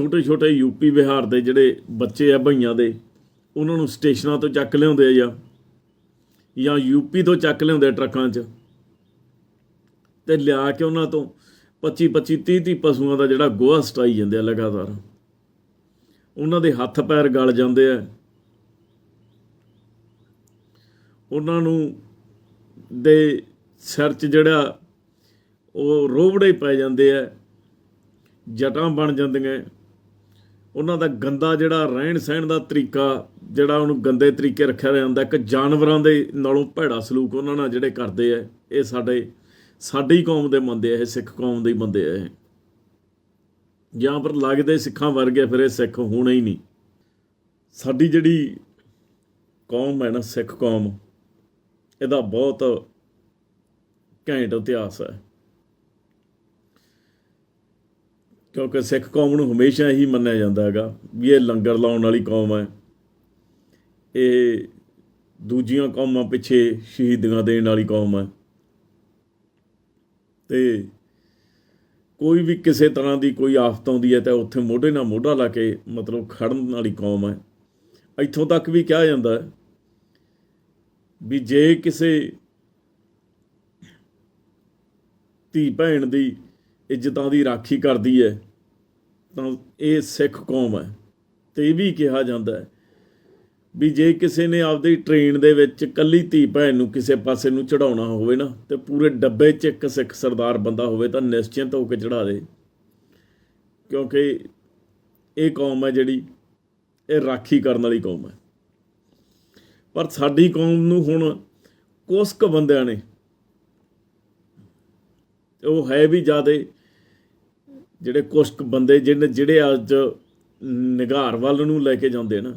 ਛੋਟੇ ਛੋਟੇ ਯੂਪੀ ਬਿਹਾਰ ਦੇ ਜਿਹੜੇ ਬੱਚੇ ਆ ਭਈਆਂ ਦੇ, ਉਹਨਾਂ ਨੂੰ ਸਟੇਸ਼ਨਾਂ ਤੋਂ ਚੱਕ ਲਿਆਉਂਦੇ ਆ ਜਾਂ ਜਾਂ ਯੂਪੀ ਤੋਂ ਚੱਕ ਲਿਆਉਂਦੇ ਟਰੱਕਾਂ 'ਚ। ਤੇ ਲਿਆ ਕੇ ਉਹਨਾਂ ਤੋਂ 25 25 30 30 ਪਸ਼ੂਆਂ ਦਾ ਜਿਹੜਾ ਗੋਹਾ ਸਟਾਈ ਜਾਂਦੇ ਆ ਲਗਾਤਾਰ। ਉਹਨਾਂ ਦੇ ਹੱਥ ਪੈਰ ਗਲ ਜਾਂਦੇ ਆ। ਉਹਨਾਂ ਨੂੰ ਦੇ ਸਿਰ 'ਚ ਜਿਹੜਾ ਉਹ ਰੋਬੜੇ ਪੈ ਜਾਂਦੇ ਆ, ਜਟਾਂ ਬਣ ਜਾਂਦੀਆਂ। ਉਹਨਾਂ ਦਾ ਗੰਦਾ ਜਿਹੜਾ ਰਹਿਣ ਸਹਿਣ ਦਾ ਤਰੀਕਾ, ਜਿਹੜਾ ਉਹਨੂੰ ਗੰਦੇ ਤਰੀਕੇ ਰੱਖਿਆ ਜਾਂਦਾ ਇੱਕ ਜਾਨਵਰਾਂ ਦੇ ਨਾਲੋਂ ਭੈੜਾ ਸਲੂਕ ਉਹਨਾਂ ਨਾਲ ਜਿਹੜੇ ਕਰਦੇ ਆ, ਇਹ ਸਾਡੇ, ਸਾਡੀ ਕੌਮ ਦੇ ਬੰਦੇ ਆ, ਇਹ ਸਿੱਖ ਕੌਮ ਦੇ ਹੀ ਬੰਦੇ ਆ ਇਹ। ਜਾਂ ਪਰ ਲੱਗਦੇ ਸਿੱਖਾਂ ਵਰਗੇ, ਫਿਰ ਇਹ ਸਿੱਖ ਹੋਣਾ ਹੀ ਨਹੀਂ। ਸਾਡੀ ਜਿਹੜੀ ਕੌਮ ਹੈ ਨਾ, ਸਿੱਖ ਕੌਮ, ਇਹਦਾ ਬਹੁਤ ਘੈਂਟ ਇਤਿਹਾਸ ਹੈ। ਕਿਉਂਕਿ ਸਿੱਖ ਕੌਮ ਨੂੰ ਹਮੇਸ਼ਾ ਹੀ ਮੰਨਿਆ ਜਾਂਦਾ ਹੈਗਾ ਵੀ ਇਹ ਲੰਗਰ ਲਾਉਣ ਵਾਲੀ ਕੌਮ ਹੈ। ਇਹ ਦੂਜੀਆਂ ਕੌਮਾਂ ਪਿੱਛੇ ਸ਼ਹੀਦੀਆਂ ਦੇਣ ਵਾਲੀ ਕੌਮ ਹੈ। ਤੇ ਕੋਈ ਵੀ ਕਿਸੇ ਤਰ੍ਹਾਂ ਦੀ ਕੋਈ ਆਫਤ ਆਉਂਦੀ ਹੈ ਤਾਂ ਉੱਥੇ ਮੋਢੇ ਨਾਲ ਮੋਢਾ ਲਾ ਕੇ ਮਤਲਬ ਖੜਨ ਵਾਲੀ ਕੌਮ ਹੈ। ਇੱਥੋਂ ਤੱਕ ਵੀ ਕਿਹਾ ਜਾਂਦਾ ਹੈ ਵੀ ਜੇ ਕਿਸੇ ਧੀ ਭੈਣ ਦੀ ਇੱਜ਼ਤਾਂ ਦੀ ਰਾਖੀ ਕਰਦੀ ਹੈ ਤਾਂ ਇਹ ਸਿੱਖ ਕੌਮ ਹੈ ਤੇ ਇਹ ਵੀ ਕਿਹਾ ਜਾਂਦਾ ਹੈ ਵੀ ਜੇ ਕਿਸੇ ਨੇ ਆਪਦੀ ਟ੍ਰੇਨ ਦੇ ਵਿੱਚ ਕੱਲੀ ਧੀ ਭੈਣ ਨੂੰ ਕਿਸੇ ਪਾਸੇ ਨੂੰ ਚੜਾਉਣਾ ਹੋਵੇ ਨਾ, ਤੇ ਪੂਰੇ ਡੱਬੇ 'ਚ ਇੱਕ ਸਿੱਖ ਸਰਦਾਰ ਬੰਦਾ ਹੋਵੇ ਤਾਂ ਨਿਸ਼ਚਿੰਤ ਹੋ ਕੇ ਚੜਾ ਦੇ ਕਿਉਂਕਿ ਇਹ ਕੌਮ ਹੈ ਜਿਹੜੀ, ਇਹ ਰਾਖੀ ਕਰਨ ਵਾਲੀ ਕੌਮ ਹੈ। ਪਰ ਸਾਡੀ ਕੌਮ ਨੂੰ ਹੁਣ ਕੁਛ ਕੁ ਬੰਦਿਆਂ ਨੇ, ਉਹ ਹੈ ਵੀ ਜਿਆਦੇ ਜਿਹੜੇ ਕੁਛ ਕੁ ਬੰਦੇ ਜਿਹਨੇ ਜਿਹੜੇ ਅੱਜ ਨਿਗਾਰ ਵੱਲ ਨੂੰ ਲੈ ਕੇ ਜਾਂਦੇ ਨਾ,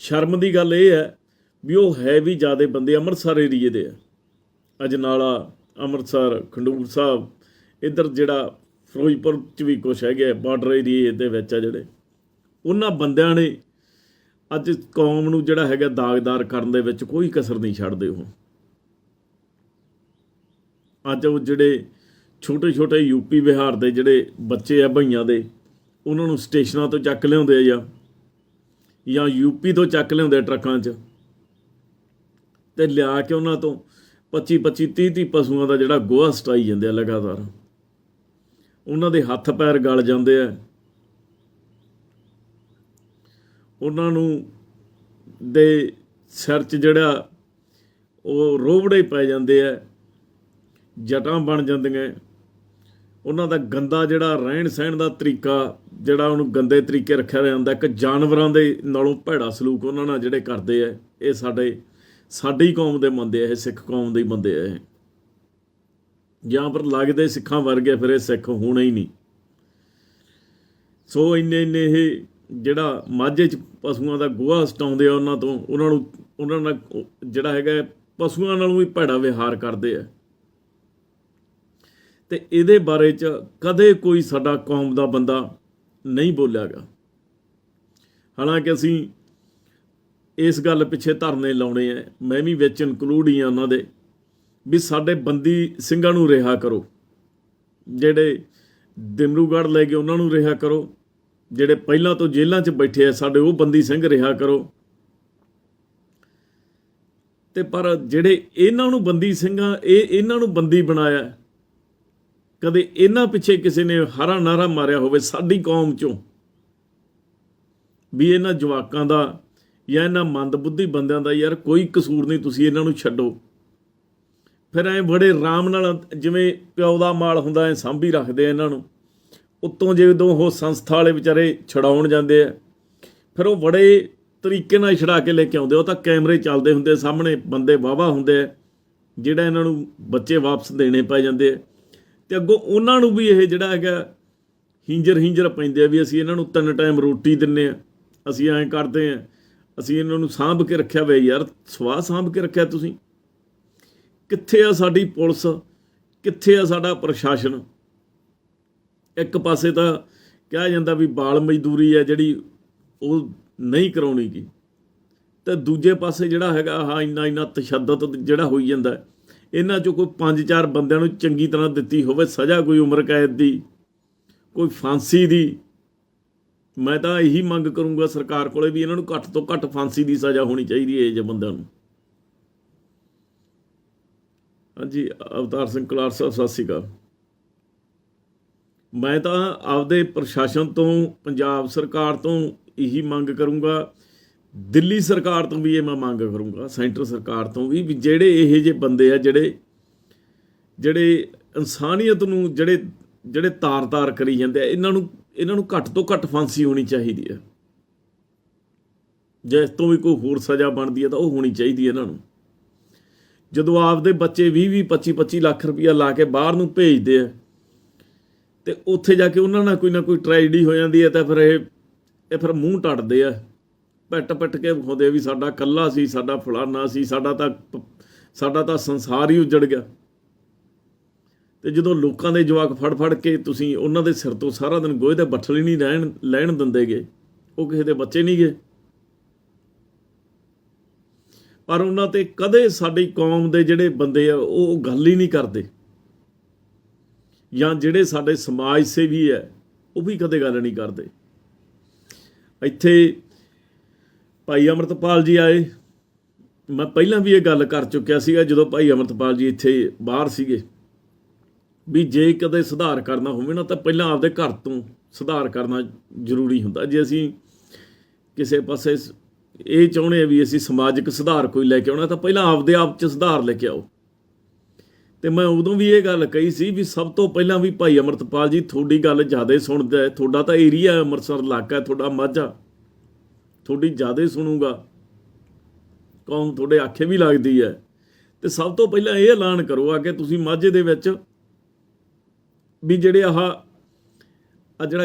ਸ਼ਰਮ ਦੀ ਗੱਲ ਇਹ ਹੈ ਵੀ ਉਹ ਹੈ ਵੀ ਜਿਆਦੇ ਬੰਦੇ ਅੰਮ੍ਰਿਤਸਰ ਏਰੀਏ ਦੇ ਆ। ਅਜਨਾਲਾ ਅੰਮ੍ਰਿਤਸਰ, ਖੰਡੂਰ ਸਾਹਿਬ, ਇੱਧਰ ਜਿਹੜਾ ਫਿਰੋਜ਼ਪੁਰ ਚ ਵੀ ਕੁਛ ਹੈਗੇ ਬਾਰਡਰ ਏਰੀਏ ਦੇ ਵਿੱਚ ਆ ਜਿਹੜੇ। ਉਹਨਾਂ ਬੰਦਿਆਂ ਨੇ ਅੱਜ ਕੌਮ ਨੂੰ ਜਿਹੜਾ ਹੈਗਾ ਦਾਗਦਾਰ ਕਰਨ ਦੇ ਵਿੱਚ ਕੋਈ ਕਸਰ ਨਹੀਂ ਛੱਡਦੇ ਉਹ। ਅੱਜ ਉਹ ਜਿਹੜੇ ਛੋਟੇ ਛੋਟੇ ਯੂਪੀ ਬਿਹਾਰ ਦੇ ਜਿਹੜੇ ਬੱਚੇ ਆ ਭਈਆਂ ਦੇ, ਉਹਨਾਂ ਨੂੰ ਸਟੇਸ਼ਨਾਂ ਤੋਂ ਚੱਕ ਲਿਆਉਂਦੇ ਆ ਜਾਂ ਜਾਂ ਯੂਪੀ ਤੋਂ ਚੱਕ ਲਿਆਉਂਦੇ ਟਰੱਕਾਂ 'ਚ। ਤੇ ਲਿਆ ਕੇ ਉਹਨਾਂ ਤੋਂ 25 25 30 30 ਪਸ਼ੂਆਂ ਦਾ ਜਿਹੜਾ ਗੋਹਾ ਸਟਾਈ ਜਾਂਦੇ ਆ ਲਗਾਤਾਰ। ਉਹਨਾਂ ਦੇ ਹੱਥ ਪੈਰ ਗਲ ਜਾਂਦੇ ਆ। ਉਹਨਾਂ ਨੂੰ ਦੇ ਸਿਰ 'ਚ ਜਿਹੜਾ ਉਹ ਰੋਬੜੇ ਪੈ ਜਾਂਦੇ ਆ, ਜਟਾਂ ਬਣ ਜਾਂਦੀਆਂ। ਉਹਨਾਂ ਦਾ ਗੰਦਾ ਜਿਹੜਾ ਰਹਿਣ ਸਹਿਣ ਦਾ ਤਰੀਕਾ, ਜਿਹੜਾ ਉਹਨੂੰ ਗੰਦੇ ਤਰੀਕੇ ਰੱਖਿਆ ਜਾਂਦਾ ਇੱਕ ਜਾਨਵਰਾਂ ਦੇ ਨਾਲੋਂ ਭੈੜਾ ਸਲੂਕ ਉਹਨਾਂ ਨਾਲ ਜਿਹੜੇ ਕਰਦੇ ਆ, ਇਹ ਸਾਡੇ, ਸਾਡੀ ਕੌਮ ਦੇ ਬੰਦੇ ਆ, ਇਹ ਸਿੱਖ ਕੌਮ ਦੇ ਹੀ ਬੰਦੇ ਆ ਇਹ। ਜਾਂ ਪਰ ਲੱਗਦੇ ਸਿੱਖਾਂ ਵਰਗੇ, ਫਿਰ ਇਹ ਸਿੱਖ ਹੋਣਾ ਹੀ ਨਹੀਂ। ਸੋ ਇੰਨੇ ਇੰਨੇ ਇਹ ਜਿਹੜਾ ਮਾਝੇ ਚ ਪਸ਼ੂਆਂ ਦਾ ਗੋਹਾ ਸਟਾਉਂਦੇ ਆ ਉਹਨਾਂ ਤੋਂ, ਉਹਨਾਂ ਨੂੰ, ਉਹਨਾਂ ਨਾਲ ਜਿਹੜਾ ਹੈਗਾ, ਪਸ਼ੂਆਂ ਨਾਲੋਂ ਵੀ ਭੈੜਾ ਵਿਹਾਰ ਕਰਦੇ ਆ। ਤੇ ਇਹਦੇ ਬਾਰੇ ਚ ਕਦੇ ਕੋਈ ਸਾਡਾ ਕੌਮ ਦਾ ਬੰਦਾ ਨਹੀਂ ਬੋਲਿਆਗਾ ਹਾਲਾਂਕਿ ਅਸੀਂ ਇਸ ਗੱਲ ਪਿੱਛੇ ਧਰਨੇ ਲਾਉਣੇ ਆ ਮੈਂ ਵੀ ਵਿੱਚ ਇਨਕਲੂਡ ਹੀ ਆ ਉਹਨਾਂ ਦੇ ਵੀ ਸਾਡੇ ਬੰਦੀ ਸਿੰਘਾਂ ਨੂੰ ਰਿਹਾ ਕਰੋ। ਜਿਹੜੇ ਦਿਮਰੂਗੜ੍ਹ ਲੈ ਗਏ ਉਹਨਾਂ ਨੂੰ ਰਿਹਾ ਕਰੋ। ਜਿਹੜੇ ਪਹਿਲਾਂ ਤੋਂ ਜੇਲ੍ਹਾਂ 'ਚ ਬੈਠੇ ਆ ਸਾਡੇ ਉਹ ਬੰਦੀ ਸਿੰਘ ਰਿਹਾ ਕਰੋ। ਤੇ ਪਰ ਜਿਹੜੇ ਇਹਨਾਂ ਨੂੰ ਬੰਦੀ ਸਿੰਘਾਂ, ਇਹ ਇਹਨਾਂ ਨੂੰ ਬੰਦੀ ਬਣਾਇਆ। ਕਦੇ ਇਹਨਾਂ ਪਿੱਛੇ ਕਿਸੇ ਨੇ ਹਰਾ ਨਾਰਾ ਮਾਰਿਆ ਹੋਵੇ ਸਾਡੀ ਕੌਮ 'ਚੋਂ। ਵੀ ਇਹਨਾਂ ਜਵਾਕਾਂ ਦਾ ਜਾਂ ਇਹਨਾਂ ਮੰਦਬੁੱਧੀ ਬੰਦਿਆਂ ਦਾ ਯਾਰ ਕੋਈ ਕਸੂਰ ਨਹੀਂ, ਤੁਸੀਂ ਇਹਨਾਂ ਨੂੰ ਛੱਡੋ। ਫਿਰ ਐ ਬੜੇ ਆਰਾਮ ਨਾਲ ਜਿਵੇਂ ਪਿਓ ਦਾ ਮਾਲ ਹੁੰਦਾ, ਐ ਸਾਂਭੀ ਰੱਖਦੇ ਆ ਇਹਨਾਂ ਨੂੰ। ਉੱਤੋਂ ਜਦੋਂ ਉਹ ਸੰਸਥਾ ਵਾਲੇ ਵਿਚਾਰੇ ਛਡਾਉਣ ਜਾਂਦੇ ਆ, ਫਿਰ ਉਹ ਬੜੇ ਤਰੀਕੇ ਨਾਲ ਛਡਾ ਕੇ ਲੈ ਕੇ ਆਉਂਦੇ ਉਹ ਤਾਂ ਕੈਮਰੇ ਚੱਲਦੇ ਹੁੰਦੇ ਸਾਹਮਣੇ, ਬੰਦੇ ਵਾਵਾ ਹੁੰਦੇ ਆ, ਜਿਹੜਾ ਇਹਨਾਂ ਨੂੰ ਬੱਚੇ ਵਾਪਸ ਦੇਣੇ ਪੈ ਜਾਂਦੇ ਆ। ਤੇ ਅੱਗੋਂ ਉਹਨਾਂ ਨੂੰ ਵੀ ਇਹ ਜਿਹੜਾ ਹੈਗਾ ਹਿੰਜਰ ਹਿੰਜਰ ਪੈਂਦੇ ਆ ਵੀ ਅਸੀਂ ਇਹਨਾਂ ਨੂੰ ਤਿੰਨ ਟਾਈਮ ਰੋਟੀ ਦਿੰਨੇ ਆ, ਅਸੀਂ ਐਂ ਕਰਦੇ ਆ, ਅਸੀਂ ਇਹਨਾਂ ਨੂੰ ਸਾਂਭ ਕੇ ਰੱਖਿਆ ਵੇ ਯਾਰ, ਸਵਾਹ ਸਾਂਭ ਕੇ ਰੱਖਿਆ ਤੁਸੀਂ। ਕਿੱਥੇ ਆ ਸਾਡੀ ਪੁਲਿਸ? ਕਿੱਥੇ ਆ ਸਾਡਾ ਪ੍ਰਸ਼ਾਸਨ? ਇੱਕ ਪਾਸੇ ਤਾਂ ਕਿਹਾ ਜਾਂਦਾ ਵੀ ਬਾਲ ਮਜ਼ਦੂਰੀ ਹੈ ਜਿਹੜੀ ਉਹ ਨਹੀਂ ਕਰਾਉਣੀ ਗੀ। ਤੇ ਦੂਜੇ ਪਾਸੇ ਜਿਹੜਾ ਹੈਗਾ ਆਹ ਇੰਨਾ ਇੰਨਾ ਤਸ਼ੱਦਦ ਜਿਹੜਾ ਹੋਈ ਜਾਂਦਾ ਇਹਨਾਂ ਚੋਂ ਕੋਈ ਪੰਜ ਚਾਰ ਬੰਦਿਆਂ ਨੂੰ ਚੰਗੀ ਤਰ੍ਹਾਂ ਦਿੱਤੀ ਹੋਵੇ, ਸਜ਼ਾ ਕੋਈ ਉਮਰ ਕੈਦ ਦੀ, ਕੋਈ ਫਾਂਸੀ ਦੀ। ਮੈਂ ਤਾਂ ਇਹੀ ਮੰਗ ਕਰੂੰਗਾ ਸਰਕਾਰ ਕੋਲੇ ਵੀ ਇਹਨਾਂ ਨੂੰ ਘੱਟ ਤੋਂ ਘੱਟ ਫਾਂਸੀ ਦੀ ਸਜ਼ਾ ਹੋਣੀ ਚਾਹੀਦੀ ਹੈ ਇਹ ਜਿਹੇ ਬੰਦਿਆਂ ਨੂੰ। ਹਾਂਜੀ, ਅਵਤਾਰ ਸਿੰਘ ਕਲਾਰ ਸਾਹਿਬ, ਸਤਿ ਸ਼੍ਰੀ ਅਕਾਲ। ਮੈਂ ਤਾਂ ਆਪਦੇ ਪ੍ਰਸ਼ਾਸਨ ਤੋਂ, ਪੰਜਾਬ ਸਰਕਾਰ ਤੋਂ ਇਹੀ ਮੰਗ ਕਰੂੰਗਾ ਦਿੱਲੀ ਸਰਕਾਰ ਤੋਂ ਵੀ ਇਹ ਮੈਂ ਮੰਗ ਕਰੂੰਗਾ, ਸੈਂਟਰ ਸਰਕਾਰ ਤੋਂ ਵੀ ਵੀ ਜਿਹੜੇ ਇਹ ਜਿਹੇ ਬੰਦੇ ਆ ਜਿਹੜੇ ਜਿਹੜੇ ਇਨਸਾਨੀਅਤ ਨੂੰ ਜਿਹੜੇ ਜਿਹੜੇ ਤਾਰ-ਤਾਰ ਕਰੀ ਜਾਂਦੇ ਆ, ਇਹਨਾਂ ਨੂੰ ਇਹਨਾਂ ਨੂੰ ਘੱਟ ਤੋਂ ਘੱਟ ਫਾਂਸੀ ਹੋਣੀ ਚਾਹੀਦੀ ਹੈ ਜੇ ਇਸ ਤੋਂ ਵੀ ਕੋਈ ਹੋਰ ਸਜ਼ਾ ਬਣਦੀ ਹੈ ਤਾਂ ਉਹ ਹੋਣੀ ਚਾਹੀਦੀ ਹੈ ਇਹਨਾਂ ਨੂੰ। ਜਦੋਂ ਆਪਦੇ ਬੱਚੇ 20 20 25 25 ਲੱਖ ਰੁਪਇਆ ਲਾ ਕੇ ਬਾਹਰ ਨੂੰ ਭੇਜਦੇ ਆ, ਤੇ ਉੱਥੇ ਜਾ ਕੇ ਉਹਨਾਂ ਨਾਲ ਕੋਈ ਨਾ ਕੋਈ ਟ੍ਰੈਜਡੀ ਹੋ ਜਾਂਦੀ ਹੈ ਤਾਂ ਫਿਰ ਇਹ ਇਹ ਫਿਰ ਮੂੰਹ ਟੱਟਦੇ ਆ। ਪਿੱਟ ਪਿੱਟ ਕੇ ਵਿਖਾਉਂਦੇ ਵੀ ਸਾਡਾ ਕੱਲਾ ਸੀ, ਸਾਡਾ ਫਲਾਨਾ ਸੀ, ਸਾਡਾ ਤਾਂ ਪ- ਸਾਡਾ ਤਾਂ ਸੰਸਾਰ ਹੀ ਉਜੜ ਗਿਆ। ਤੇ ਜਦੋਂ ਲੋਕਾਂ ਦੇ ਜਵਾਕ ਫੜ ਫੜ ਕੇ ਤੁਸੀਂ ਉਹਨਾਂ ਦੇ ਸਿਰ ਤੋਂ ਸਾਰਾ ਦਿਨ ਗੋਹੇ ਦੇ ਬੱਠਲ ਹੀ ਨਹੀਂ ਰਹਿਣ, ਲੈਣ ਦਿੰਦੇਗੇ, ਉਹ ਕਿਸੇ ਦੇ ਬੱਚੇ ਨਹੀਂ ਗਏ ਪਰ ਉਹਨਾਂ ਤੇ ਕਦੇ ਸਾਡੀ ਕੌਮ ਦੇ ਜਿਹੜੇ ਬੰਦੇ ਆ, ਉਹ ਗੱਲ ਹੀ ਨਹੀਂ ਕਰਦੇ। ਜਾਂ ਜਿਹੜੇ ਸਾਡੇ ਸਮਾਜ ਸੇਵੀ ਹੈ ਉਹ ਵੀ ਕਦੇ ਗੱਲ ਨਹੀਂ ਕਰਦੇ। ਇੱਥੇ ਭਾਈ ਅਮਰਤਪਾਲ ਜੀ ਆਏ। ਮੈਂ ਪਹਿਲਾਂ ਵੀ ਇਹ ਗੱਲ ਕਰ ਚੁੱਕਿਆ ਸੀਗਾ, ਜਦੋਂ ਭਾਈ ਅਮਰਤਪਾਲ ਜੀ ਇੱਥੇ ਬਾਹਰ ਸੀਗੇ, ਵੀ ਜੇ ਕਦੇ ਸੁਧਾਰ ਕਰਨਾ ਹੋਵੇ ਨਾ, ਤਾਂ ਪਹਿਲਾਂ ਆਪਦੇ ਘਰ ਤੋਂ ਸੁਧਾਰ ਕਰਨਾ ਜ਼ਰੂਰੀ ਹੁੰਦਾ। ਜੇ ਅਸੀਂ ਕਿਸੇ ਪਾਸੇ ਇਹ ਚਾਹੁੰਦੇ ਆ ਵੀ ਅਸੀਂ ਸਮਾਜਿਕ ਸੁਧਾਰ ਕੋਈ ਲੈ ਕੇ ਆਉਣਾ, ਤਾਂ ਪਹਿਲਾਂ ਆਪਦੇ ਆਪ 'ਚ ਸੁਧਾਰ ਲੈ ਕੇ ਆਓ। ਤੇ ਮੈਂ ਉਦੋਂ ਵੀ ਇਹ ਗੱਲ ਕਹੀ ਸੀ ਵੀ ਸਭ ਤੋਂ ਪਹਿਲਾਂ ਵੀ ਭਾਈ ਅਮਰਤਪਾਲ ਜੀ, ਤੁਹਾਡੀ ਗੱਲ ਜ਼ਿਆਦਾ ਸੁਣਦਾ ਹੈ। ਤੁਹਾਡਾ ਤਾਂ ਏਰੀਆ ਅੰਮ੍ਰਿਤਸਰ ਇਲਾਕਾ ਤੁਹਾਡਾ ਮਾਝਾ ਤੁਹਾਡੀ ਜ਼ਿਆਦਾ ਸੁਣੂਗਾ। ਕੌਮ ਤੁਹਾਡੇ ਆਖੇ ਵੀ ਲੱਗਦੀ ਹੈ। ਤੇ ਸਭ ਤੋਂ ਪਹਿਲਾਂ ਇਹ ਐਲਾਨ ਕਰੋ ਆ ਕਿ ਤੁਸੀਂ ਮਾਝੇ ਦੇ ਵਿੱਚ ਵੀ ਜਿਹੜੇ ਆਹ ਆ ਜਿਹੜਾ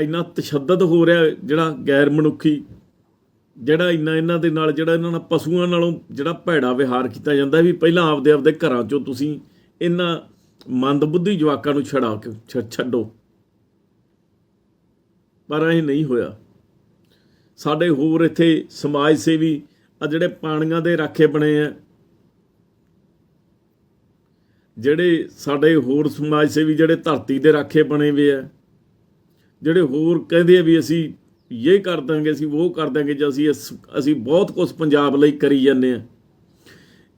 ਇੰਨਾ ਤਸ਼ੱਦਦ ਹੋ ਰਿਹਾ ਜਿਹੜਾ ਗੈਰ ਮਨੁੱਖੀ, ਜਿਹੜਾ ਇੰਨਾ ਇਹਨਾਂ ਦੇ ਨਾਲ, ਜਿਹੜਾ ਇਹਨਾਂ ਨਾਲ ਪਸ਼ੂਆਂ ਨਾਲੋਂ ਜਿਹੜਾ ਭੈੜਾ ਵਿਹਾਰ ਕੀਤਾ ਜਾਂਦਾ ਵੀ ਪਹਿਲਾਂ ਆਪਦੇ ਆਪਦੇ ਘਰਾਂ ਚੋਂ ਤੁਸੀਂ ਇਹਨਾਂ ਮੰਦਬੁੱਧੀ ਜਵਾਕਾਂ ਨੂੰ ਛੜਾ ਕੇ ਛ- ਛੱਡੋ। ਪਰ ਇਹ ਨਹੀਂ ਹੋਇਆ। ਸਾਡੇ ਹੋਰ ਇੱਥੇ ਸਮਾਜ ਸੇਵੀ ਆ ਜਿਹੜੇ ਪਾਣੀਆਂ ਦੇ ਰਾਖੇ ਬਣੇ ਆ, ਜਿਹੜੇ ਸਾਡੇ ਹੋਰ ਸਮਾਜ ਸੇਵੀ ਜਿਹੜੇ ਧਰਤੀ ਦੇ ਰਾਖੇ ਬਣੇ ਹੋਏ ਆ, ਜਿਹੜੇ ਹੋਰ ਕਹਿੰਦੇ ਆ ਵੀ ਅਸੀਂ ਇਹ ਕਰ ਦਾਂਗੇ, ਅਸੀਂ ਉਹ ਕਰ ਦਾਂਗੇ ਜੇ ਅਸੀਂ ਅਸੀਂ ਬਹੁਤ ਕੁਝ ਪੰਜਾਬ ਲਈ ਕਰੀ ਜਾਂਦੇ ਆ।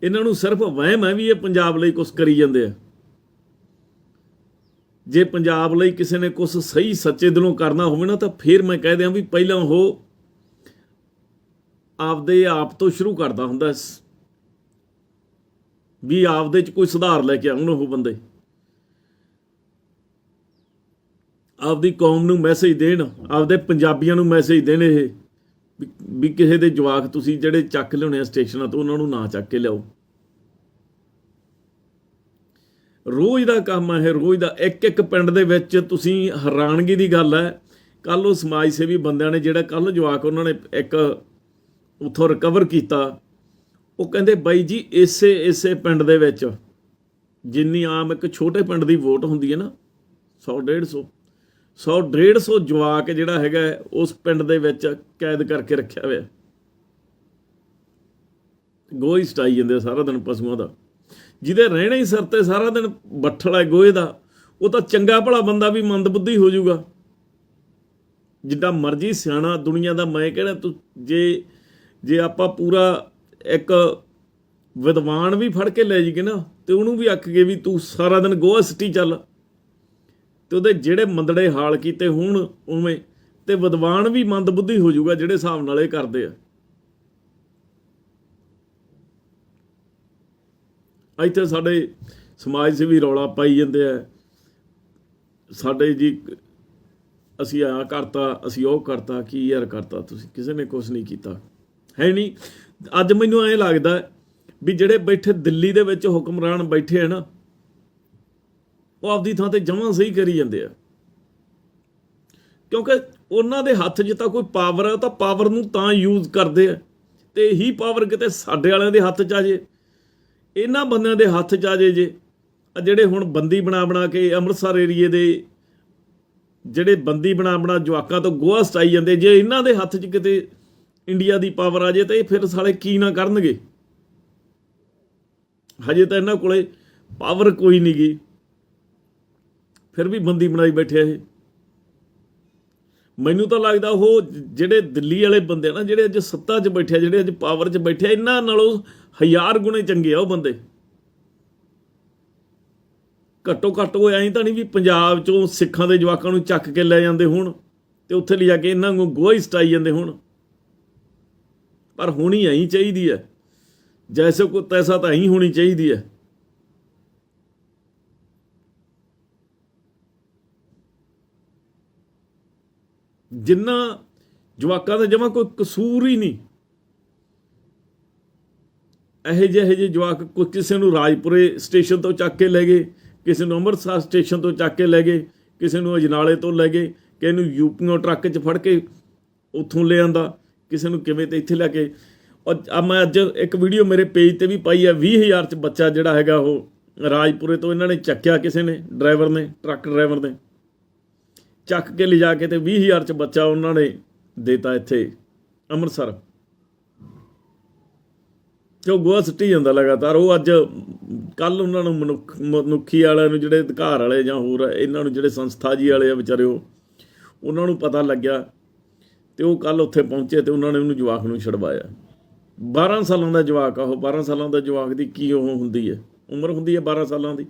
ਇਹਨਾਂ ਨੂੰ ਸਿਰਫ ਵਹਿਮ ਹੈ ਵੀ ਇਹ ਪੰਜਾਬ ਲਈ ਕੁਝ ਕਰੀ ਜਾਂਦੇ ਆ। ਜੇ ਪੰਜਾਬ ਲਈ ਕਿਸੇ ਨੇ ਕੁਝ ਸਹੀ ਸੱਚੇ ਦਿਲੋਂ ਕਰਨਾ ਹੋਵੇ ਨਾ ਤਾਂ ਫਿਰ ਮੈਂ ਕਹਿ ਦਿਆਂ ਵੀ ਪਹਿਲਾਂ ਉਹ ਆਪਦੇ ਆਪ ਤੋਂ ਸ਼ੁਰੂ ਕਰਦਾ ਹੁੰਦਾ ਵੀ ਆਪਦੇ ਚ ਕੋਈ ਸੁਧਾਰ ਲੈ ਕੇ ਆਉਣ ਉਹ ਬੰਦੇ। ਆਪਦੀ ਕੌਮ ਨੂੰ ਮੈਸੇਜ ਦੇਣ, ਆਪਦੇ ਪੰਜਾਬੀਆਂ ਨੂੰ ਮੈਸੇਜ ਦੇਣ ਇਹ। ਵੀ- ਕਿਸੇ ਦੇ ਜਵਾਕ ਤੁਸੀਂ ਜਿਹੜੇ ਚੱਕ ਲਿਆਉਣੇ ਆ ਸਟੇਸ਼ਨਾਂ ਤੋਂ, ਉਹਨਾਂ ਨੂੰ ਨਾ ਚੱਕ ਕੇ ਲਿਆਓ। ਰੋਜ਼ ਦਾ ਕੰਮ ਹੈ ਇਹ, ਰੋਜ਼ ਦਾ ਇੱਕ ਇੱਕ ਪਿੰਡ ਦੇ ਵਿੱਚ ਤੁਸੀਂ ਹੈਰਾਨਗੀ ਦੀ ਗੱਲ ਹੈ। ਕੱਲ ਉਹ ਸਮਾਜ ਸੇਵੀ ਬੰਦਿਆਂ ਨੇ ਜਿਹੜਾ ਕੱਲ ਜਵਾਕ ਉਹਨਾਂ ਨੇ ਇੱਕ ਉੱਥੋਂ ਰਿਕਵਰ ਕੀਤਾ। ਉਹ ਕਹਿੰਦੇ, ਬਾਈ ਜੀ, ਇਸੇ ਇਸੇ ਪਿੰਡ ਦੇ ਵਿੱਚ ਜਿੰਨੀ ਆਮ ਇੱਕ ਛੋਟੇ ਪਿੰਡ ਦੀ ਵੋਟ ਹੁੰਦੀ ਹੈ ਨਾ 100 150 100 150 ਜਵਾਕ ਜਿਹੜਾ ਹੈਗਾ ਉਸ ਪਿੰਡ ਦੇ ਵਿੱਚ ਕੈਦ ਕਰਕੇ ਰੱਖਿਆ ਹੋਇਆ। ਗੋਈ ਸਟਾਈ ਜਾਂਦੇ ਸਾਰਾ ਦਿਨ ਪਸ਼ੂਆਂ ਦਾ। ਜਿਹਦੇ ਰਹਿਣੇ ਹੀ ਸਿਰ ਤੇ ਸਾਰਾ ਦਿਨ ਬੱਠਲ ਹੈ ਗੋਹੇ ਦਾ, ਉਹ ਤਾਂ ਚੰਗਾ ਭਲਾ ਬੰਦਾ ਵੀ ਮੰਦਬੁੱਧੀ ਹੋ ਜਾਊਗਾ। ਜਿੱਦਾਂ ਮਰਜ਼ੀ ਸਿਆਣਾ ਦੁਨੀਆ ਦਾ ਮੈਂ ਕਹਿੰਦਾ ਤੂੰ ਜੇ ਜੇ ਆਪਾਂ ਪੂਰਾ ਇੱਕ ਵਿਦਵਾਨ ਵੀ ਫੜ ਕੇ ਲੈ ਜੀਗੇ ਨਾ, ਤੇ ਉਹਨੂੰ ਵੀ ਅੱਕ ਗਏ ਵੀ ਤੂੰ ਸਾਰਾ ਦਿਨ ਗੋਆ ਸਿੱਟੀ ਚੱਲ। ਤੇ ਉਹਦੇ ਜਿਹੜੇ ਮੰਦੜੇ ਹਾਲ ਕੀਤੇ ਹੋਣ ਉਵੇਂ, ਤੇ ਵਿਦਵਾਨ ਵੀ ਮੰਦਬੁੱਧੀ ਹੋ ਜਾਊਗਾ ਜਿਹੜੇ ਹਿਸਾਬ ਨਾਲ ਇਹ ਕਰਦੇ ਆ। ਇੱਥੇ ਸਾਡੇ ਸਮਾਜ 'ਚ ਵੀ ਰੌਲਾ ਪਾਈ ਜਾਂਦੇ ਆ। ਸਾਡੇ ਜੀ ਅਸੀਂ ਆ ਕਰਤਾ, ਅਸੀਂ ਉਹ ਕਰਤਾ, ਕੀ ਯਾਰ ਕਰਤਾ ਤੁਸੀਂ? ਕਿਸੇ ਨੇ ਕੁਝ ਨਹੀਂ ਕੀਤਾ। ਹੈ ਨਹੀਂ। ਅੱਜ ਮੈਨੂੰ ਐਂ ਲੱਗਦਾ ਵੀ ਜਿਹੜੇ ਬੈਠੇ ਦਿੱਲੀ ਦੇ ਵਿੱਚ ਹੁਕਮਰਾਨ ਬੈਠੇ ਆ ਨਾ, ਉਹ ਆਪਦੀ ਥਾਂ ਤੇ ਜਮਾਂ ਸਹੀ ਕਰੀ ਜਾਂਦੇ ਆ। ਕਿਉਂਕਿ ਉਹਨਾਂ ਦੇ ਹੱਥ 'ਚ ਤਾਂ ਕੋਈ ਪਾਵਰ ਹੈ ਤਾਂ ਪਾਵਰ ਨੂੰ ਤਾਂ ਯੂਜ਼ ਕਰਦੇ ਆ। ਤੇ ਹੀ ਪਾਵਰ ਕਿਤੇ ਸਾਡੇ ਵਾਲਿਆਂ ਦੇ ਹੱਥ 'ਚ ਆ ਜੇ, ਇਹਨਾਂ ਬੰਦਿਆਂ ਦੇ ਹੱਥ 'ਚ ਆ ਜੇ ਜੇ। ਜਿਹੜੇ ਹੁਣ ਬੰਦੀ ਬਣਾ ਬਣਾ ਕੇ ਅੰਮ੍ਰਿਤਸਰ ਏਰੀਏ ਦੇ ਜਿਹੜੇ ਬੰਦੀ ਬਣਾ ਬਣਾ ਜਵਾਕਾਂ ਤੋਂ ਗੋਹਾ ਸਟਾਈ ਜਾਂਦੇ, ਜੇ ਇਹਨਾਂ ਦੇ ਹੱਥ 'ਚ ਕਿਤੇ ਇੰਡੀਆ ਦੀ ਪਾਵਰ ਆ ਜੇ ਤਾਂ ਇਹ ਫਿਰ ਸਾਲੇ ਕੀ ਨਾ ਕਰਨਗੇ। ਹਜੇ ਤਾਂ ਇਹਨਾਂ ਕੋਲੇ ਪਾਵਰ ਕੋਈ ਨਹੀਂ ਗੀ। ਫਿਰ ਵੀ ਬੰਦੀ ਬਣਾਈ ਬੈਠੇ ਇਹ। ਮੈਨੂੰ ਤਾਂ ਲੱਗਦਾ ਉਹ ਜਿਹੜੇ ਦਿੱਲੀ ਵਾਲੇ ਬੰਦੇ ਆ ਨਾ, ਜਿਹੜੇ ਅੱਜ ਸੱਤਾ 'ਚ ਬੈਠੇ ਆ, ਜਿਹੜੇ ਅੱਜ ਪਾਵਰ 'ਚ ਬੈਠੇ ਆ, ਇਹਨਾਂ ਨਾਲੋਂ ਹਜ਼ਾਰ ਗੁਣੇ ਚੰਗੇ ਆ ਉਹ ਬੰਦੇ। ਘੱਟੋ ਘੱਟ ਉਹ ਐਂ ਤਾਂ ਨਹੀਂ ਵੀ ਪੰਜਾਬ 'ਚੋਂ ਸਿੱਖਾਂ ਦੇ ਜਵਾਕਾਂ ਨੂੰ ਚੱਕ ਕੇ ਲੈ ਜਾਂਦੇ ਹੋਣ ਤੇ ਉੱਥੇ ਲਿਜਾ ਕੇ ਇਹਨਾਂ ਨੂੰ ਗੋਹਾ ਹੀ ਸਟਾਈ ਜਾਂਦੇ ਹੋਣ। ਪਰ ਹੋਣੀ ਐਂ ਚਾਹੀਦੀ ਹੈ ਜੈਸੇ ਕੋ ਤੈਸਾ ਤਾਂ ਐਂ ਹੋਣੀ ਚਾਹੀਦੀ ਹੈ ਜਿੰਨਾ ਜਵਾਕਾਂ ਦਾ ਜਮਾ ਕੋਈ ਕਸੂਰ ਹੀ ਨਹੀਂ। ਇਹੋ ਜਿਹੇ ਇਹੋ ਜਿਹੇ ਜਵਾਕ ਕੋ ਕਿਸੇ ਨੂੰ ਰਾਜਪੁਰੇ ਸਟੇਸ਼ਨ ਤੋਂ ਚੱਕ ਕੇ ਲੈ ਗਏ, ਕਿਸੇ ਨੂੰ ਅੰਮ੍ਰਿਤਸਰ ਸਟੇਸ਼ਨ ਤੋਂ ਚੱਕ ਕੇ ਲੈ ਗਏ, ਕਿਸੇ ਨੂੰ ਅਜਨਾਲੇ ਤੋਂ ਲੈ ਗਏ, ਕਿਸੇ ਨੂੰ ਯੂਪੀਓ ਟਰੱਕ 'ਚ ਫੜ ਕੇ ਉੱਥੋਂ ਲੈ ਆਂਦਾ। ਕਿਸੇ ਨੂੰ ਕਿਵੇਂ ਤੇ ਇੱਥੇ ਲੈ ਕੇ। ਔਰ ਮੈਂ ਅੱਜ ਇੱਕ ਵੀਡੀਓ ਮੇਰੇ ਪੇਜ ਤੇ ਵੀ ਪਾਈ ਹੈ 20000 ਚ ਬੱਚਾ ਜਿਹੜਾ ਹੈਗਾ ਉਹ ਰਾਜਪੁਰੇ ਤੋਂ ਇਹਨਾਂ ਨੇ ਚੱਕਿਆ ਕਿਸੇ ਨੇ, ਡਰਾਈਵਰ ਨੇ, ਟਰੱਕ ਡਰਾਈਵਰ ਨੇ। ਚੱਕ ਕੇ ਲਿਜਾ ਕੇ ਤੇ 20000 ਚ ਬੱਚਾ ਉਹਨਾਂ ਨੇ ਦੇਤਾ ਇੱਥੇ, ਅੰਮ੍ਰਿਤਸਰ। ਜੋ ਗੋਆ ਸਿੱਟੀ ਜਾਂਦਾ ਲਗਾਤਾਰ, ਉਹ ਅੱਜ ਕੱਲ ਉਹਨਾਂ ਨੂੰ ਮਨੁੱਖ, ਮਨੁੱਖੀ ਵਾਲਿਆਂ ਨੂੰ ਜਿਹੜੇ ਅਧਿਕਾਰ ਵਾਲੇ ਜਾਂ ਹੋਰ ਇਹਨਾਂ ਨੂੰ ਜਿਹੜੇ ਸੰਸਥਾ ਜੀ ਵਾਲੇ ਆ ਵਿਚਾਰੇ ਉਹਨਾਂ ਨੂੰ ਪਤਾ ਲੱਗਿਆ। ਤੇ ਉਹ ਕੱਲ ਉੱਥੇ ਪਹੁੰਚੇ ਤੇ ਉਹਨਾਂ ਨੇ ਉਹਨੂੰ ਜਵਾਕ ਨੂੰ ਛਡਵਾਇਆ। 12 ਸਾਲਾਂ ਦਾ ਜਵਾਕ ਆ ਉਹ 12 ਸਾਲਾਂ ਦਾ ਜਵਾਕ ਦੀ ਕੀ ਉਹ ਹੁੰਦੀ ਹੈ? ਉਮਰ ਹੁੰਦੀ ਹੈ 12 ਸਾਲਾਂ ਦੀ।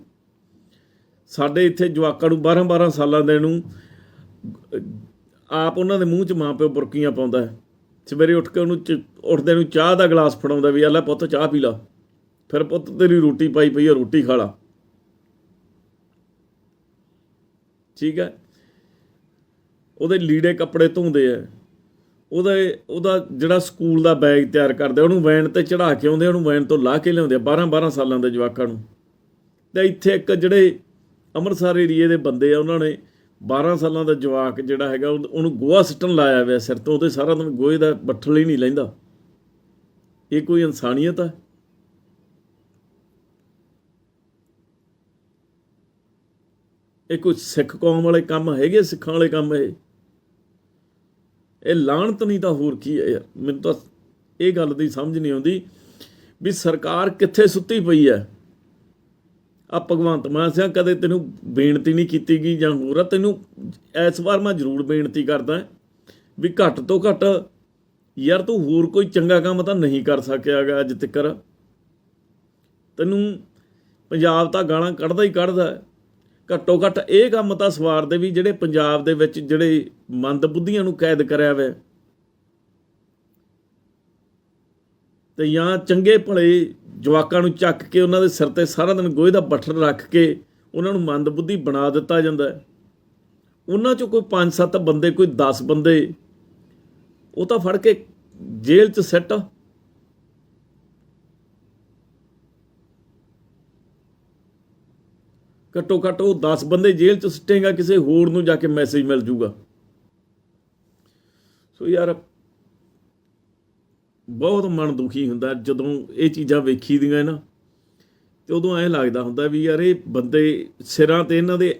ਸਾਡੇ ਇੱਥੇ ਜਵਾਕਾਂ ਨੂੰ 12 12 ਸਾਲਾਂ ਦੇ ਨੂੰ, ਆਪ ਉਹਨਾਂ ਦੇ ਮੂੰਹ 'ਚ ਮਾਂ ਪਿਓ ਬੁਰਕੀਆਂ ਪਾਉਂਦਾ ਹੈ। ਸਵੇਰੇ ਉੱਠ ਕੇ ਉਹਨੂੰ ਚ- ਉੱਠਦੇ ਨੂੰ ਚਾਹ ਦਾ ਗਲਾਸ ਫੜਾਉਂਦਾ ਵੀ ਆ ਲੈ ਪੁੱਤ, ਚਾਹ ਪੀ ਲਾ। ਫਿਰ ਪੁੱਤ ਤੇਰੀ ਰੋਟੀ ਪਾਈ ਪਈ ਹੈ, ਰੋਟੀ ਖਾ ਲਾ। ਠੀਕ ਹੈ? ਉਹਦੇ ਲੀੜੇ ਕੱਪੜੇ ਧੋਂਦੇ ਆ ਉਹਦਾ ਉਹਦਾ ਜਿਹੜਾ ਸਕੂਲ ਦਾ ਬੈਗ ਤਿਆਰ ਕਰਦੇ ਉਹਨੂੰ ਵੈਨ ਤੇ ਚੜਾ ਕੇ ਆਉਂਦੇ ਆ, ਉਹਨੂੰ ਵੈਨ ਤੋਂ ਲਾ ਕੇ ਲਿਆਉਂਦੇ ਆ 12 12 ਸਾਲਾਂ ਦੇ ਜਵਾਕਾਂ ਨੂੰ। ਤੇ ਇੱਥੇ ਇੱਕ ਜਿਹੜੇ ਅੰਮ੍ਰਿਤਸਰ ਏਰੀਏ ਦੇ ਬੰਦੇ ਆ ਉਹਨਾਂ ਨੇ 12 ਸਾਲਾਂ ਦਾ ਜਵਾਕ ਜਿਹੜਾ ਹੈਗਾ ਉਹਨੂੰ ਗੋਹਾ ਸਿੱਟਣ ਲਾਇਆ ਹੋਇਆ ਸਿਰ ਤੋਂ ਉਹਦੇ ਸਾਰਾ ਦਿਨ ਗੋਹੇ ਦਾ ਬੱਠਲ ਹੀ ਨਹੀਂ ਲੈਂਦਾ। ਇਹ ਕੋਈ ਇਨਸਾਨੀਅਤ ਹੈ ਇਹ ਕੋਈ ਸਿੱਖ ਕੌਮ ਵਾਲੇ ਕੰਮ ਹੈਗੇ ਸਿੱਖਾਂ ਵਾਲੇ ਕੰਮ ਇਹ? ਇਹ ਲਾਹਣਤ ਨਹੀਂ ਤਾਂ ਹੋਰ ਕੀ ਹੈ? ਯਾਰ ਮੈਨੂੰ ਤਾਂ ਇਹ ਗੱਲ ਦੀ ਸਮਝ ਨਹੀਂ ਆਉਂਦੀ ਵੀ ਸਰਕਾਰ ਕਿੱਥੇ ਸੁੱਤੀ ਪਈ ਹੈ। ਆ ਭਗਵੰਤ ਮਾਨ ਸਿੰਘ ਕਦੇ ਤੈਨੂੰ ਬੇਨਤੀ ਨਹੀਂ ਕੀਤੀ ਗਈ ਜਾਂ ਹੋਰ ਆ? ਤੈਨੂੰ ਇਸ ਵਾਰ ਮੈਂ ਜ਼ਰੂਰ ਬੇਨਤੀ ਕਰਦਾ ਵੀ ਘੱਟ ਤੋਂ ਘੱਟ ਯਾਰ ਤੂੰ ਹੋਰ ਕੋਈ ਚੰਗਾ ਕੰਮ ਤਾਂ ਨਹੀਂ ਕਰ ਸਕਿਆਗਾ ਅੱਜ ਤੱਕ ਤੈਨੂੰ ਪੰਜਾਬ ਤਾਂ ਗਾਲਾਂ ਕੱਢਦਾ ਹੀ ਕੱਢਦਾ। ਘੱਟੋ ਘੱਟ ਇਹ ਕੰਮ ਤਾਂ ਸਵਾਰ ਦੇ ਵੀ ਜਿਹੜੇ ਪੰਜਾਬ ਦੇ ਵਿੱਚ ਜਿਹੜੇ ਮੰਦ ਬੁੱਧੀਆਂ ਨੂੰ ਕੈਦ ਕਰਿਆ ਹੋਇਆ ਤੇ ਜਾਂ ਚੰਗੇ ਭਲੇ ਜਵਾਕਾਂ ਨੂੰ ਚੱਕ ਕੇ ਉਹਨਾਂ ਦੇ ਸਿਰ ਤੇ ਸਾਰਾ ਦਿਨ ਗੋਹੇ ਦਾ ਬੱਠਲ ਰੱਖ ਕੇ ਉਹਨਾਂ ਨੂੰ ਮੰਦ ਬੁੱਧੀ ਬਣਾ ਦਿੱਤਾ ਜਾਂਦਾ ਹੈ। ਉਹਨਾਂ ਚੋਂ ਕੋਈ 5-7 ਬੰਦੇ, ਕੋਈ 10 ਬੰਦੇ, ਉਹ ਤਾਂ ਫੜ ਕੇ ਜੇਲ੍ਹ 'ਚ ਸੈੱਟ ਘੱਟੋ ਘੱਟ ਉਹ 10 ਬੰਦੇ ਜੇਲ੍ਹ 'ਚ ਸਿੱਟੇਗਾ, ਕਿਸੇ ਹੋਰ ਨੂੰ ਜਾ ਕੇ ਮੈਸੇਜ ਮਿਲ ਜੂਗਾ। ਸੋ ਯਾਰ, ਬਹੁਤ ਮਨ ਦੁਖੀ ਹੁੰਦਾ ਜਦੋਂ ਇਹ ਚੀਜ਼ਾਂ ਵੇਖੀ ਦੀਆਂ ਨਾ, ਤੇ ਉਦੋਂ ਐਂ ਲੱਗਦਾ ਹੁੰਦਾ ਵੀ ਯਾਰ ਇਹ ਬੰਦੇ ਸਿਰਾਂ ਤੇ ਇਹਨਾਂ ਦੇ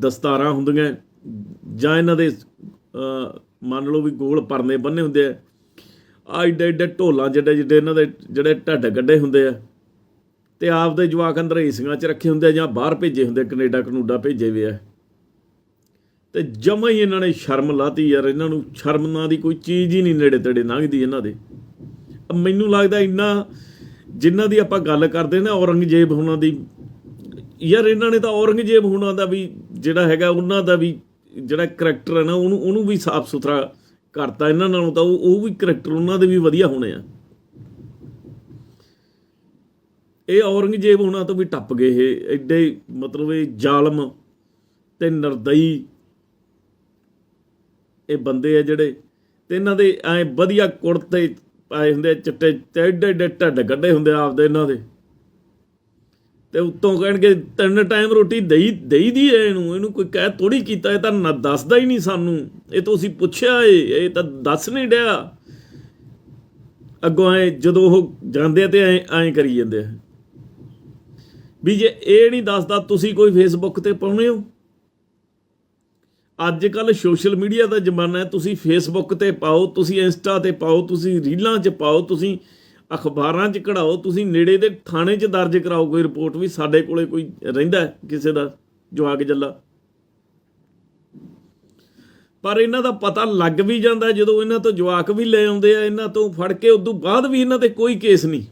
ਦਸਤਾਰਾਂ ਹੁੰਦੀਆਂ, ਜਾਂ ਇਹਨਾਂ ਦੇ ਮੰਨ ਲਓ ਵੀ ਗੋਲ ਪਰਨੇ ਬੰਨੇ ਹੁੰਦੇ ਆ ਆ ਐਡੇ ਐਡੇ ਢੋਲਾਂ ਜਿਹੜੇ ਜਿਹੜੇ ਇਹਨਾਂ ਦੇ ਜਿਹੜੇ ਢੱਡ ਗੱਡੇ ਹੁੰਦੇ ਆ ਤੇ ਆਪਦੇ ਜਵਾਕ ਅੰਦਰ ਏਸੀਆਂ 'ਚ ਰੱਖੇ ਹੁੰਦੇ ਆ ਜਾਂ ਬਾਹਰ ਭੇਜੇ ਹੁੰਦੇ ਕੈਨੇਡਾ, ਕਨੂਡਾ ਭੇਜੇ ਵੇ ਆ। ਤੇ ਜਮਾ ਹੀ ਇਹਨਾਂ ਨੇ ਸ਼ਰਮ ਲਾਤੀ ਯਾਰ, ਇਹਨਾਂ ਨੂੰ ਸ਼ਰਮ ਨਾਂ ਦੀ ਕੋਈ ਚੀਜ਼ ਹੀ ਨਹੀਂ ਨੇੜੇ ਤੇੜੇ ਲੰਘਦੀ ਇਹਨਾਂ ਦੇ। ਮੈਨੂੰ ਲੱਗਦਾ ਇੰਨਾ ਜਿਨ੍ਹਾਂ ਦੀ ਆਪਾਂ ਗੱਲ ਕਰਦੇ ਨਾ ਔਰੰਗਜ਼ੇਬ ਹੁਣਾਂ ਦੀ, ਯਾਰ ਇਹਨਾਂ ਨੇ ਤਾਂ ਔਰੰਗਜ਼ੇਬ ਹੁਣਾਂ ਦਾ ਵੀ ਜਿਹੜਾ ਹੈਗਾ ਉਹਨਾਂ ਦਾ ਵੀ ਜਿਹੜਾ ਕਰੈਕਟਰ ਹੈ ਨਾ, ਉਹਨੂੰ ਉਹਨੂੰ ਵੀ ਸਾਫ਼ ਸੁਥਰਾ ਕਰਤਾ, ਇਹਨਾਂ ਨਾਲੋਂ ਤਾਂ ਉਹ ਉਹ ਵੀ ਕਰੈਕਟਰ ਉਹਨਾਂ ਦੇ ਵੀ ਵਧੀਆ ਹੋਣੇ ਆ। ਇਹ ਔਰੰਗਜ਼ੇਬ ਹੁਣਾਂ ਤੋਂ ਵੀ ਟੱਪ ਗਏ ਇਹ ਐਡੇ ਮਤਲਬ ਇਹ ਜ਼ਾਲਮ ਤੇ ਨਰਦਈ। ਇਹ ਬੰਦੇ ਆ ਜਿਹੜੇ ਤੇ ਇਹਨਾਂ ਦੇ ਐ ਵਧੀਆ ਕੁੜਤੇ ਪਾਏ ਹੁੰਦੇ ਆ, ਚਿੱਟੇ ਤੇ ਐਡੇ ਐਡੇ ਢੱਡ ਗੱਡੇ ਹੁੰਦੇ ਆ ਆਪਦੇ ਇਹਨਾਂ ਦੇ। ਤੇ ਉੱਤੋਂ ਕਹਿਣਗੇ ਤਿੰਨ ਟਾਈਮ ਰੋਟੀ ਦਈ ਦਈ ਦੀ ਐ ਇਹਨੂੰ ਇਹਨੂੰ ਕੋਈ ਕਹਿ ਤੋੜੀ ਕੀਤਾ ਇਹ ਤਾਂ ਨਾ ਦੱਸਦਾ ਹੀ ਨਹੀਂ ਸਾਨੂੰ। ਇਹ ਤਾਂ ਅਸੀਂ ਪੁੱਛਿਆ ਏ ਇਹ ਤਾਂ ਦੱਸ ਨਹੀਂ ਡਿਆ ਅੱਗੋਂ ਐ ਜਦੋਂ ਉਹ ਜਾਂਦੇ ਆ ਤੇ ਐ ਐ ਕਰੀ ਜਾਂਦੇ ਆ। ਵੀ ਜੇ ਇਹ ਨਹੀਂ ਦੱਸਦਾ ਤੁਸੀਂ ਕੋਈ ਫੇਸਬੁੱਕ ਤੇ ਪਾਉਣੇ ਹੋ। ਅੱਜ ਕੱਲ ਸੋਸ਼ਲ ਮੀਡੀਆ ਦਾ ਜ਼ਮਾਨਾ ਹੈ, ਤੁਸੀਂ ਫੇਸਬੁੱਕ ਤੇ ਪਾਓ, ਤੁਸੀਂ ਇੰਸਟਾ ਤੇ ਪਾਓ, ਤੁਸੀਂ ਰੀਲਾਂ 'ਚ ਪਾਓ, ਤੁਸੀਂ ਅਖਬਾਰਾਂ 'ਚ ਕਢਾਓ, ਤੁਸੀਂ ਨੇੜੇ ਦੇ ਥਾਣੇ 'ਚ ਦਰਜ ਕਰਾਓ, ਕੋਈ ਰਿਪੋਰਟ ਵੀ ਸਾਡੇ ਕੋਲੇ ਕੋਈ ਰਹਿੰਦਾ ਕਿਸੇ ਦਾ, ਜਵਾਕ ਜੱਲਾ। ਪਰ ਇਹਨਾਂ ਦਾ ਪਤਾ ਲੱਗ ਵੀ ਜਾਂਦਾ ਜਦੋਂ ਇਹਨਾਂ ਤੋਂ ਜਵਾਕ ਵੀ ਲੈ ਆਉਂਦੇ ਆ, ਇਹਨਾਂ ਤੋਂ ਫੜ ਕੇ ਉਦੋਂ ਬਾਅਦ ਵੀ ਇਹਨਾਂ ਤੇ ਕੋਈ ਕੇਸ ਨਹੀਂ।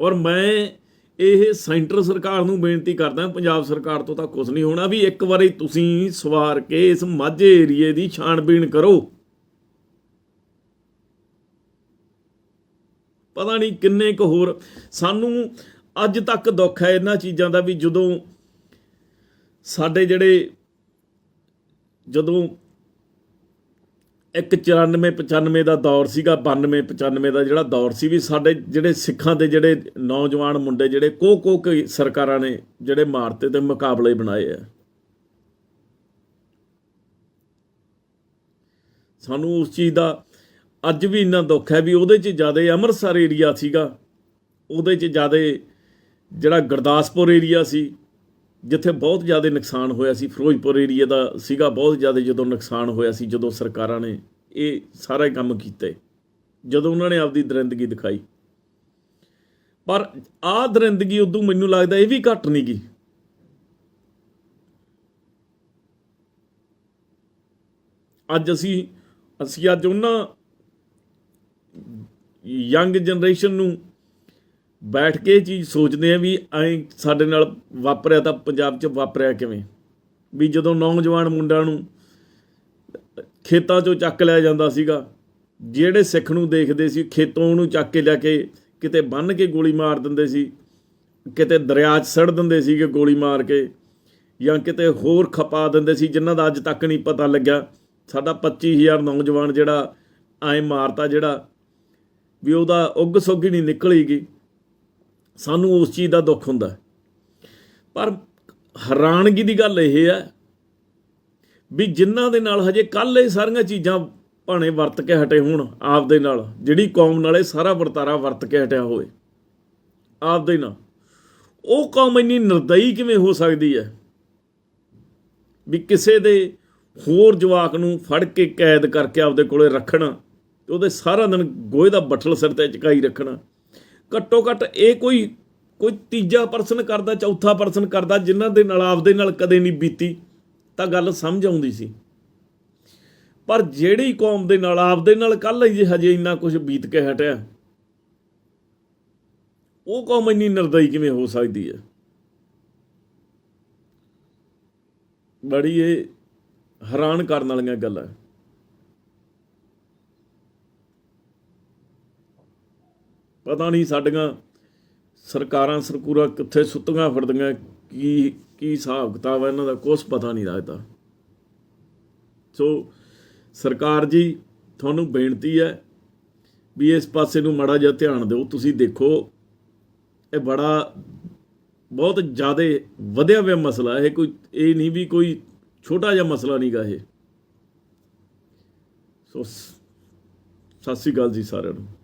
ਔਰ ਮੈਂ ਇਹ ਸੈਂਟਰ ਸਰਕਾਰ ਨੂੰ ਬੇਨਤੀ ਕਰਦਾ, ਪੰਜਾਬ ਸਰਕਾਰ ਤੋਂ ਤਾਂ ਕੁਝ ਨਹੀਂ ਹੋਣਾ, ਵੀ ਇੱਕ ਵਾਰੀ ਤੁਸੀਂ ਸਵਾਰ ਕੇ ਇਸ ਮਾਝੇ ਏਰੀਏ ਦੀ ਛਾਣਬੀਣ ਕਰੋ। ਪਤਾ ਨਹੀਂ ਕਿੰਨੇ ਕੁ ਹੋਰ, ਸਾਨੂੰ ਅੱਜ ਤੱਕ ਦੁੱਖ ਹੈ ਇਹਨਾਂ ਚੀਜ਼ਾਂ ਦਾ ਵੀ ਜਦੋਂ ਸਾਡੇ ਜਿਹੜੇ ਜਦੋਂ ਇੱਕ 94 95 ਦਾ ਦੌਰ ਸੀਗਾ 92 95 ਦਾ ਜਿਹੜਾ ਦੌਰ ਸੀ ਵੀ ਸਾਡੇ ਜਿਹੜੇ ਸਿੱਖਾਂ ਦੇ ਜਿਹੜੇ ਨੌਜਵਾਨ ਮੁੰਡੇ ਜਿਹੜੇ ਕੋ ਕੋ ਕੇ ਸਰਕਾਰਾਂ ਨੇ ਜਿਹੜੇ ਮਾਰਤੇ ਤੇ ਮੁਕਾਬਲੇ ਬਣਾਏ ਆ। ਸਾਨੂੰ ਉਸ ਚੀਜ਼ ਦਾ ਅੱਜ ਵੀ ਇੰਨਾ ਦੁੱਖ ਹੈ ਵੀ ਉਹਦੇ 'ਚ ਜ਼ਿਆਦਾ ਅੰਮ੍ਰਿਤਸਰ ਏਰੀਆ ਸੀਗਾ, ਉਹਦੇ 'ਚ ਜ਼ਿਆਦਾ ਜਿਹੜਾ ਗੁਰਦਾਸਪੁਰ ਏਰੀਆ ਸੀ ਜਿੱਥੇ ਬਹੁਤ ਜ਼ਿਆਦਾ ਨੁਕਸਾਨ ਹੋਇਆ ਸੀ, ਫਿਰੋਜ਼ਪੁਰ ਏਰੀਆ ਦਾ ਸੀਗਾ ਬਹੁਤ ਜ਼ਿਆਦਾ ਜਦੋਂ ਨੁਕਸਾਨ ਹੋਇਆ ਸੀ, ਜਦੋਂ ਸਰਕਾਰਾਂ ਨੇ ਇਹ ਸਾਰਾ ਹੀ ਕੰਮ ਕੀਤੇ ਜਦੋਂ ਉਹਨਾਂ ਨੇ ਆਪਦੀ ਦਰਿੰਦਗੀ ਦਿਖਾਈ। ਪਰ ਆਹ ਦਰਿੰਦਗੀ ਉਦੋਂ ਮੈਨੂੰ ਲੱਗਦਾ ਇਹ ਵੀ ਘੱਟ ਨਹੀਂ ਗਈ। ਅੱਜ ਅਸੀਂ ਅਸੀਂ ਅੱਜ ਉਹਨਾਂ ਯੰਗ ਜਨਰੇਸ਼ਨ ਨੂੰ ਬੈਠ ਕੇ ਚੀਜ਼ ਸੋਚਦੇ ਆ ਵੀ ਐਂ ਸਾਡੇ ਨਾਲ ਵਾਪਰਿਆ ਤਾਂ ਪੰਜਾਬ 'ਚ ਵਾਪਰਿਆ ਕਿਵੇਂ? ਵੀ ਜਦੋਂ ਨੌਜਵਾਨ ਮੁੰਡਿਆਂ ਨੂੰ ਖੇਤਾਂ 'ਚੋਂ ਚੱਕ ਲਿਆ ਜਾਂਦਾ ਸੀਗਾ, ਜਿਹੜੇ ਸਿੱਖ ਨੂੰ ਦੇਖਦੇ ਸੀ, ਖੇਤੋਂ ਉਹਨੂੰ ਚੱਕ ਕੇ ਲਿਆ ਕੇ ਕਿਤੇ ਬੰਨ ਕੇ ਗੋਲੀ ਮਾਰ ਦਿੰਦੇ ਸੀ, ਕਿਤੇ ਦਰਿਆ 'ਚ ਸੜ ਦਿੰਦੇ ਸੀਗੇ ਗੋਲੀ ਮਾਰ ਕੇ, ਜਾਂ ਕਿਤੇ ਹੋਰ ਖਪਾ ਦਿੰਦੇ ਸੀ, ਜਿਨ੍ਹਾਂ ਦਾ ਅੱਜ ਤੱਕ ਨਹੀਂ ਪਤਾ ਲੱਗਿਆ। ਸਾਡਾ 25000 ਨੌਜਵਾਨ ਜਿਹੜਾ ਐਂ ਮਾਰਤਾ ਜਿਹੜਾ, ਵੀ ਉਹਦਾ ਉੱਗ ਸੁੱਗ ਹੀ ਨਹੀਂ ਨਿਕਲੀਗੀ ਸਾਨੂੰ ਉਸ ਚੀਜ਼ ਦਾ ਦੁੱਖ ਹੁੰਦਾ ਪਰ ਹੈਰਾਨਗੀ ਦੀ ਗੱਲ ਇਹ ਹੈ ਵੀ ਜਿਨ੍ਹਾਂ ਦੇ ਨਾਲ ਹਜੇ ਕੱਲ ਇਹ ਸਾਰੀਆਂ ਚੀਜ਼ਾਂ ਭਾਣੇ ਵਰਤ ਕੇ ਹਟੇ ਹੋਣ, ਆਪਦੇ ਨਾਲ, ਜਿਹੜੀ ਕੌਮ ਨਾਲ ਇਹ ਸਾਰਾ ਵਰਤਾਰਾ ਵਰਤ ਕੇ ਹਟਿਆ ਹੋਵੇ, ਆਪਦੇ ਨਾਲ, ਉਹ ਕੌਮ ਇੰਨੀ ਨਿਰਦਈ ਕਿਵੇਂ ਹੋ ਸਕਦੀ ਹੈ? ਵੀ ਕਿਸੇ ਦੇ ਹੋਰ ਜਵਾਕ ਨੂੰ ਫੜ ਕੇ ਕੈਦ ਕਰਕੇ ਆਪਦੇ ਕੋਲੇ ਰੱਖਣਾ ਤੇ ਉਹਦੇ ਸਾਰਾ ਦਿਨ ਗੋਹੇ ਦਾ ਬੱਠਲ ਸਿਰ ਤੇ ਚਕਾਈ ਰੱਖਣਾ ਘੱਟੋ ਘੱਟ ਇਹ ਕੋਈ ਕੋਈ ਤੀਜਾ ਪਰਸਨ ਕਰਦਾ, ਚੌਥਾ ਪਰਸਨ ਕਰਦਾ, ਜਿਨ੍ਹਾਂ ਦੇ ਨਾਲ, ਆਪਦੇ ਨਾਲ ਕਦੇ ਨਹੀਂ ਬੀਤੀ, ਤਾਂ ਗੱਲ ਸਮਝ ਆਉਂਦੀ ਸੀ। ਪਰ ਜਿਹੜੀ ਕੌਮ ਦੇ ਨਾਲ, ਆਪਦੇ ਨਾਲ ਕੱਲ ਹੀ ਹਜੇ ਇੰਨਾ ਕੁਝ ਬੀਤ ਕੇ ਹਟਿਆ, ਉਹ ਕੌਮ ਇੰਨੀ ਨਿਰਦਈ ਕਿਵੇਂ ਹੋ ਸਕਦੀ ਹੈ? ਬੜੀ ਇਹ ਹੈਰਾਨ ਕਰਨ ਵਾਲੀਆਂ ਗੱਲਾਂ। ਪਤਾ ਨਹੀਂ ਸਾਡੀਆਂ ਸਰਕਾਰਾਂ ਸਰਕੂਰਾ ਕਿੱਥੇ ਸੁੱਤੀਆਂ ਫਿਰਦੀਆਂ, ਕੀ ਕੀ ਹਿਸਾਬ ਕਿਤਾਬ ਹੈ ਇਹਨਾਂ ਦਾ ਕੁਝ ਪਤਾ ਨਹੀਂ ਲੱਗਦਾ। ਸੋ ਸਰਕਾਰ ਜੀ, ਤੁਹਾਨੂੰ ਬੇਨਤੀ ਹੈ ਵੀ ਇਸ ਪਾਸੇ ਨੂੰ ਮੜਾ ਜਿਹਾ ਧਿਆਨ ਦਿਓ, ਤੁਸੀਂ ਦੇਖੋ, ਇਹ ਬੜਾ ਬਹੁਤ ਜ਼ਿਆਦਾ ਵਧਿਆ ਹੋਇਆ ਮਸਲਾ ਇਹ ਕੋਈ, ਇਹ ਨਹੀਂ ਵੀ ਕੋਈ ਛੋਟਾ ਜਿਹਾ ਮਸਲਾ ਨਹੀਂਗਾ ਇਹ। ਸੋ, ਸਤਿ ਸ੍ਰੀ ਅਕਾਲ ਜੀ ਸਾਰਿਆਂ ਨੂੰ।